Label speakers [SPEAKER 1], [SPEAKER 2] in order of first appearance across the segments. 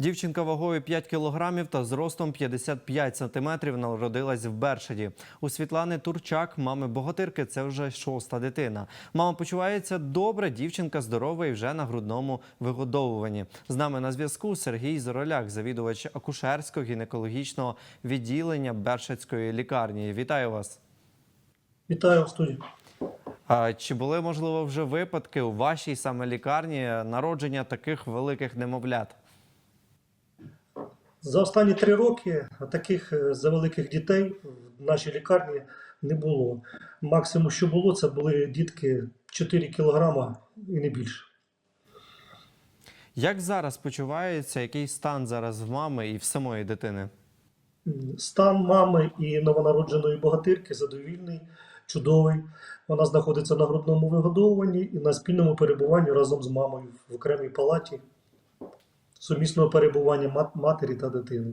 [SPEAKER 1] Дівчинка вагою 5 кілограмів та зростом 55 сантиметрів народилась в Бершаді. У Світлани Турчак, мами богатирки, це вже шоста дитина. Мама почувається добре, дівчинка здорова і вже на грудному вигодовуванні. З нами на зв'язку Сергій Зороляк, завідувач акушерського гінекологічного відділення Бершадської лікарні. Вітаю вас.
[SPEAKER 2] Вітаю в студії.
[SPEAKER 1] Чи були можливо вже випадки у вашій саме лікарні народження таких великих немовлят?
[SPEAKER 2] За останні три роки таких е, завеликих дітей в нашій лікарні не було. Максимум, що було, це були дітки 4 кілограма і не більше.
[SPEAKER 1] Як зараз почувається, який стан зараз в мами і в самої дитини?
[SPEAKER 2] Стан мами і новонародженої богатирки задовільний, чудовий. Вона знаходиться на грудному вигодовуванні і на спільному перебуванні разом з мамою в окремій палаті сумісного перебування матері та дитини.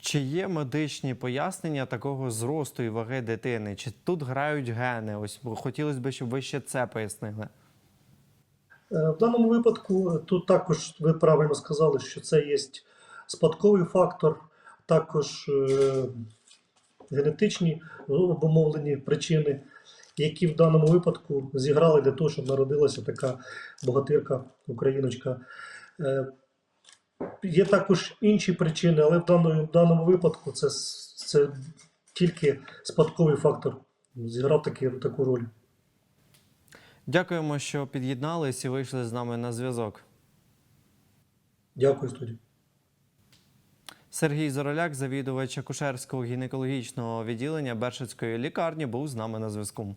[SPEAKER 1] Чи є медичні пояснення такого зросту і ваги дитини? Чи тут грають гени? Ось хотілося б, щоб ви ще це пояснили.
[SPEAKER 2] Е, В даному випадку е, тут також ви правильно сказали, що це є спадковий фактор, також е, генетичні обумовлені причини, які в даному випадку зіграли для того, щоб народилася така богатирка, україночка. Е, Є також інші причини, але в даному, в даному випадку це, це тільки спадковий фактор зіграв таки, таку роль.
[SPEAKER 1] Дякуємо, що під'єднались і вийшли з нами на зв'язок.
[SPEAKER 2] Дякую, студії.
[SPEAKER 1] Сергій Зороляк, завідувач акушерського гінекологічного відділення Бершицької лікарні, був з нами на зв'язку.